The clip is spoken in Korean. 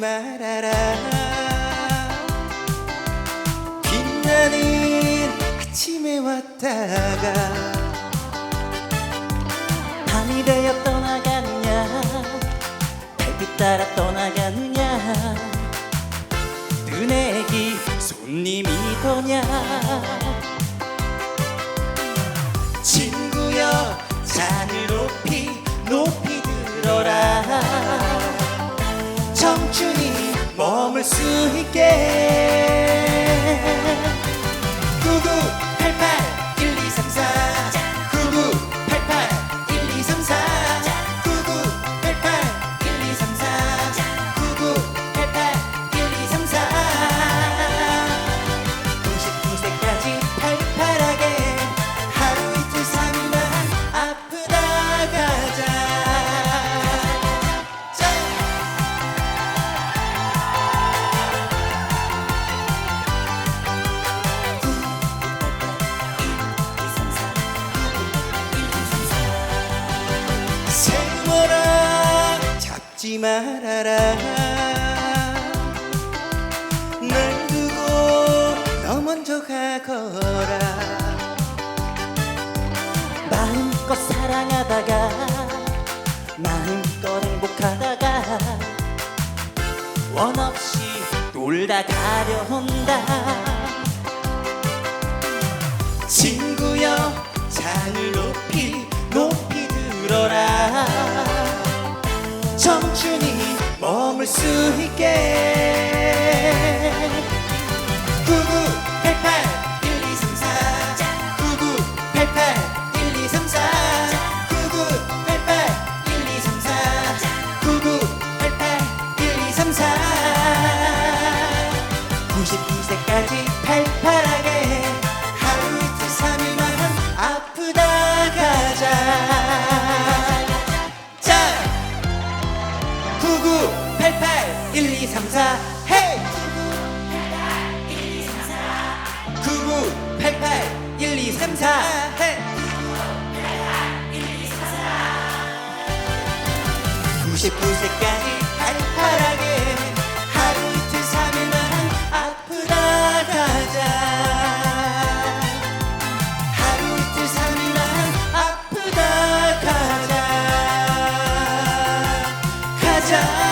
말아라. 빛나는 아침에 왔다가 밤이 되어 떠나가느냐? 달빛 따라 떠나가느냐? 눈에기 손님이 더냐? 친구여 잔을 높이 높이 들어라. 청춘 이머 세월아 잡지 말아라. 널 두고 너 먼저 가거라. 마음껏 사랑하다가 마음껏 행복하다가 원 없이 놀다 가려 한다. 친구여 잔을 높이 수 있게. 9988 1234 9988 1234 9988 1234 9988 1234 99세까지 팔팔하게. 하루 이틀 삼일만 아프 1, 2, 3, 4 헤이! 99, 88, 1, 2, 3, 4 헤이! 99세까지 활발하게 하루 이틀 삼일만 아프다 가자. 하루 이틀 삼일만 아프다 가자. 가자.